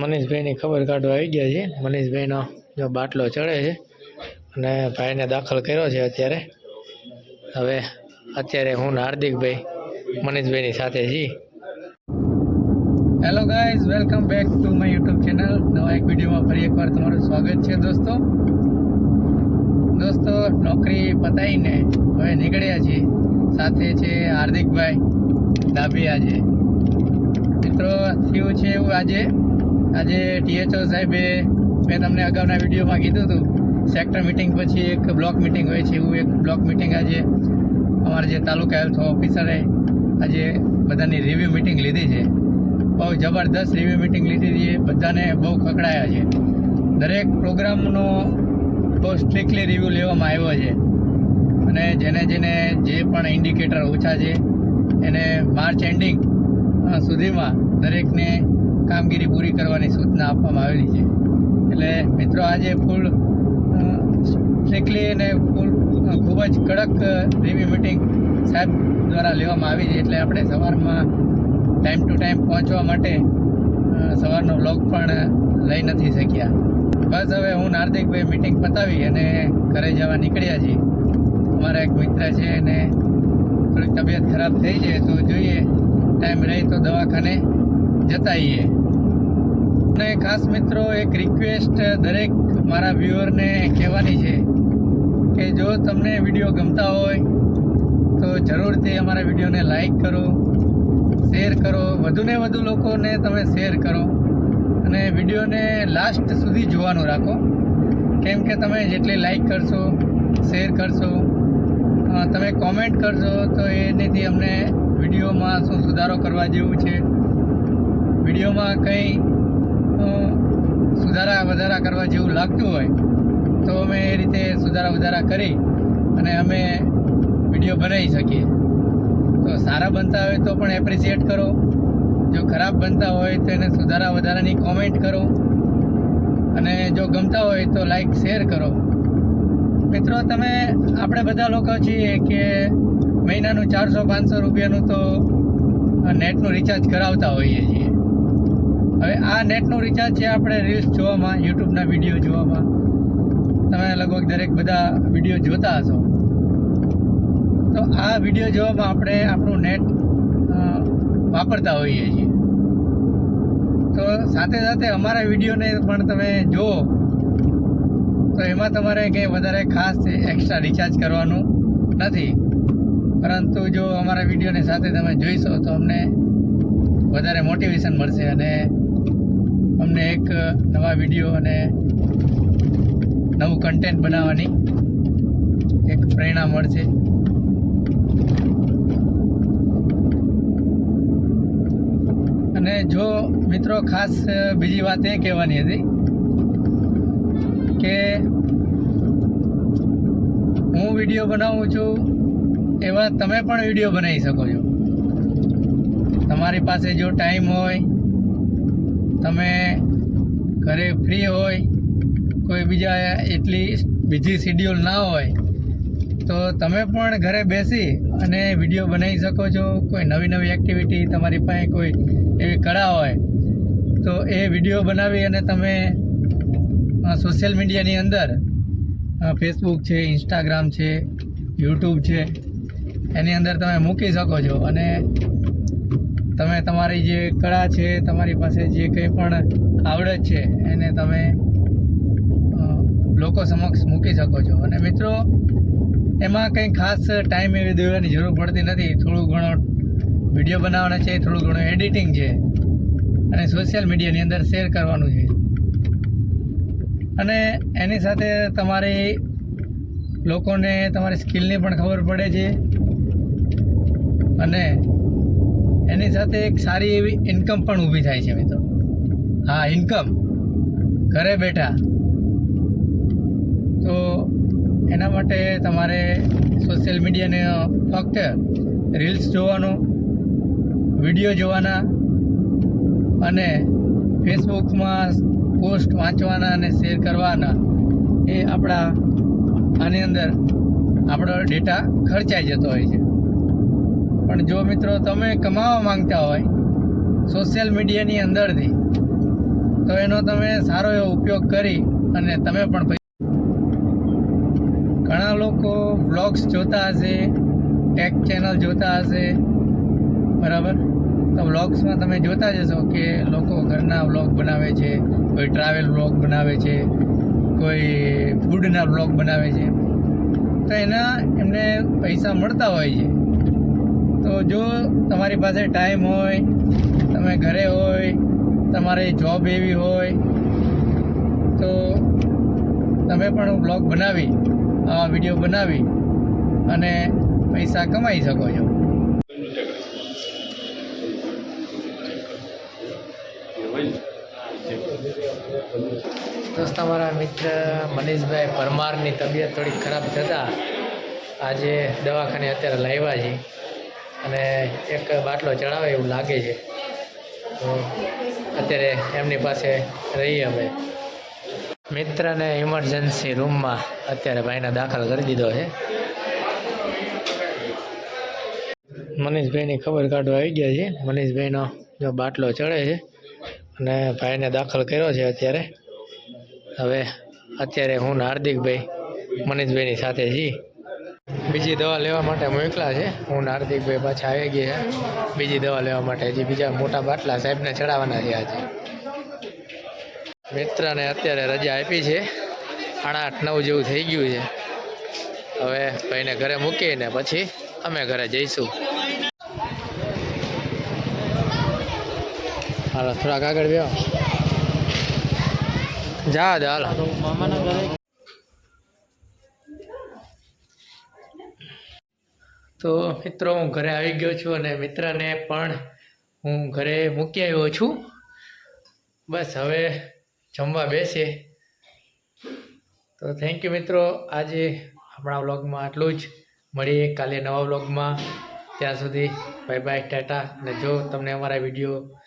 મનીષભાઈની ખબર કાઢવા આવી ગયા છે મનીષભાઈનો જો બાટલો ચડે છે અને ભાઈને દાખલ કર્યો છે અત્યારે. હવે અત્યારે હું હાર્દિકભાઈ મનીષભાઈની સાથે છીએ. Hello guys welcome back to my YouTube channel નવા એક વિડીયોમાં ફરી એકવાર તમારું સ્વાગત છે દોસ્તો. દોસ્તો, નોકરી પતાવીને હવે નીકળ્યા છીએ. સાથે છે હાર્દિકભાઈ ડાભી આજે. મિત્રો, થયું છે એવું આજે? આજે ટીએચઓ સાહેબે મેં તમને અગાઉના વિડીયોમાં કીધું હતું સેક્ટર મિટિંગ પછી એક બ્લોક મિટિંગ હોય છે, એવું એક બ્લોક મિટિંગ આજે અમારા જે તાલુકા હેલ્થ ઓફિસરે આજે બધાની રિવ્યૂ મિટિંગ લીધી છે. બહુ જબરદસ્ત રિવ્યૂ મિટિંગ લીધી છે, બધાને બહુ ખકડાયા છે. દરેક પ્રોગ્રામનો બહુ સ્ટ્રિક્ટલી રિવ્યૂ લેવામાં આવ્યો છે. અને જેને જેને જે પણ ઇન્ડિકેટર ઓછા છે, એને માર્ચ એન્ડિંગ સુધીમાં દરેકને કામગીરી પૂરી કરવાની સૂચના આપવામાં આવેલી છે. એટલે મિત્રો, આજે ફૂલ સ્ટ્રિક્ટલી અને ફૂલ ખૂબ જ કડક રેવી મિટિંગ સાહેબ દ્વારા લેવામાં આવી છે. એટલે આપણે સવારમાં ટાઈમ ટુ ટાઈમ પહોંચવા માટે સવારનો વ્લોગ પણ લઈ નથી શક્યા. બસ હવે હું નાર્દિકભાઈ મિટિંગ પતાવી અને ઘરે જવા નીકળ્યા છીએ. અમારા એક મિત્ર છે અને થોડીક તબિયત ખરાબ થઈ જાય તો જોઈએ. ટાઈમ રહે તો દવાખાને જતા આવીએ. અને ખાસ મિત્રો એક રિક્વેસ્ટ દરેક મારા વ્યુઅરને કહેવાની છે કે જો તમને વીડિયો ગમતા હોય, તો જરૂરથી અમારા વિડીયોને લાઈક કરો શેર કરો વધુને વધુ લોકોને તમે શેર કરો અને વિડીયોને લાસ્ટ સુધી જોવાનું રાખો. કેમ કે તમે જેટલી લાઈક કરશો શેર કરશો તમે કોમેન્ટ કરશો, તો એનેથી અમને વિડીયોમાં શું સુધારો કરવા જેવું છે. વિડીયોમાં કંઈ સુધારા વધારા કરવા જેવું લાગતું હોય, તો અમે એ રીતે સુધારા વધારા કરી અને અમે વીડિયો બનાવી શકીએ. તો સારા બનતા હોય તો પણ એપ્રિશિએટ કરો. જો ખરાબ બનતા હોય તો એને સુધારા વધારાની કોમેન્ટ કરો. અને જો ગમતા હોય તો લાઈક શેર કરો. મિત્રો, તમે, આપણે બધા લોકો છીએ કે મહિનાનું ચારસો, પાંચસો રૂપિયાનું તો નેટનું રિચાર્જ કરાવતા હોઈએ છીએ. હવે આ નેટનું રિચાર્જ છે આપણે રીલ્સ જોવામાં યુટ્યુબના વીડિયો જોવામાં. તમે લગભગ દરેક બધા વીડિયો જોતા હશો. તો આ વીડિયો જોવામાં આપણે આપણું નેટ વાપરતા હોઈએ છીએ. તો સાથે સાથે અમારા વિડીયોને પણ તમે જુઓ. તો એમાં તમારે કંઈ વધારે ખાસ એક્સ્ટ્રા રિચાર્જ કરવાનું નથી. પરંતુ જો અમારા વિડીયોને સાથે તમે જોઈશો તો અમને વધારે મોટિવેશન મળશે અને એક નવા વીડિયો અને નવું કન્ટેન્ટ બનાવવાની એક પ્રેરણા મળશે. અને જો મિત્રો ખાસ બીજી વાત એ કહેવાની હતી કે હું વીડિયો બનાવું છું એવા તમે પણ વીડિયો બનાવી શકો છો. તમારી પાસે જો ટાઈમ હોય, તમે ઘરે ફ્રી હોય, કોઈ બીજા એટલી બીજી શિડ્યુલ ના હોય, તો તમે પણ ઘરે બેસી અને વીડિયો બનાવી શકો છો. કોઈ નવી નવી એક્ટિવિટી તમારી પાસે કોઈ એવી કળા હોય, તો એ વીડિયો બનાવી અને તમે સોશિયલ મીડિયાની અંદર ફેસબુક છે ઇન્સ્ટાગ્રામ છે યુટ્યુબ છે, એની અંદર તમે મૂકી શકો છો. અને તમે તમારી જે કળા છે, તમારી પાસે જે કંઈ પણ આવડત છે, એને તમે લોકો સમક્ષ મૂકી શકો છો. અને મિત્રો, એમાં કંઈ ખાસ ટાઈમ એવી દેવાની જરૂર પડતી નથી. થોડું ઘણો વીડિયો બનાવવાનો છે, થોડું ઘણું એડિટિંગ છે. અને સોશિયલ મીડિયાની અંદર શેર કરવાનું છે. અને એની સાથે તમારી લોકોને તમારી સ્કિલની પણ ખબર પડે છે. અને એની સાથે એક સારી એવી ઇન્કમ પણ ઊભી થાય છે, મિત્રો. હા ઇન્કમ ઘરે બેઠા. તો એના માટે તમારે સોશિયલ મીડિયાને ફક્ત રીલ્સ જોવાનું વીડિયો જોવાના અને ફેસબુકમાં પોસ્ટ વાંચવાના અને શેર કરવાના. એ આપણા, આની અંદર આપણો ડેટા ખર્ચાઈ જતો હોય છે. પણ જો મિત્રો તમે કમાવા માંગતા હોય સોશિયલ મીડિયાની અંદરથી તો એનો તમે સારો એવો ઉપયોગ કરી અને તમે પણ ઘણા લોકો વ્લોગ્સ જોતા હશે ટેક ચેનલ જોતા હશે, બરાબર? તો વ્લોગ્સમાં તમે જોતા જશો કે લોકો ઘરના વ્લોગ બનાવે છે, કોઈ ટ્રાવેલ વ્લોગ બનાવે છે, કોઈ ફૂડના વ્લોગ બનાવે છે. તો એના એમને પૈસા મળતા હોય છે. તો જો તમારી પાસે ટાઈમ હોય, તમે ઘરે હોય તમારી જોબ એવી હોય, તો તમે પણ બ્લોગ બનાવી, આવા વીડિયો બનાવી અને પૈસા કમાઈ શકો છો. દોસ્ત, અમારા મિત્ર મનીષભાઈ પરમારની તબિયત થોડી ખરાબ થતાં આજે દવાખાને અત્યારે લાવ્યા છે અને એક બાટલો ચડાવે એવું લાગે છે. તો અત્યારે એમની પાસે રહીએ અમે. મિત્રને ઇમરજન્સી રૂમમાં અત્યારે ભાઈને દાખલ કરી દીધો છે. મનીષભાઈની ખબર કાઢવા આવી ગયા છે. મનીષભાઈનો જો બાટલો ચડે છે અને ભાઈને દાખલ કર્યો છે અત્યારે. હવે અત્યારે હું હાર્દિકભાઈ મનીષભાઈની સાથે છીએ. બીજી દવા લેવા માટે મોકલા છે. હું હાર્દિકભાઈ પાછા આવી ગયા બીજી દવા લેવા માટે હજી બીજા મોટા બાટલા સાહેબને ચડાવવાના છે આજે. મિત્રને અત્યારે રજા આપી છે. આઠ નવ જેવું થઈ ગયું છે. હવે ભાઈને ઘરે મૂકીને પછી અમે ઘરે જઈશું. હાલો, થોડાક આગળ બેહો. જા હાલો. તો મિત્રો, હું ઘરે આવી ગયો છું અને મિત્રને પણ હું ઘરે મૂકી આવ્યો છું. બસ હવે જમવા બેસીએ તો થેન્ક યુ મિત્રો, આજે આપણા વ્લોગમાં આટલું જ. મળીએ કાલે નવા વ્લોગમાં. ત્યાં સુધી બાય બાય ટાટા. અને જો તમને અમારા વીડિયો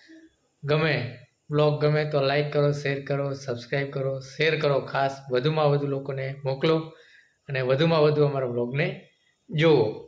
ગમે બ્લોગ ગમે તો લાઈક કરો શેર કરો સબસ્ક્રાઈબ કરો શેર કરો. ખાસ વધુમાં વધુ લોકોને મોકલો અને વધુમાં વધુ અમારા બ્લોગને જુઓ.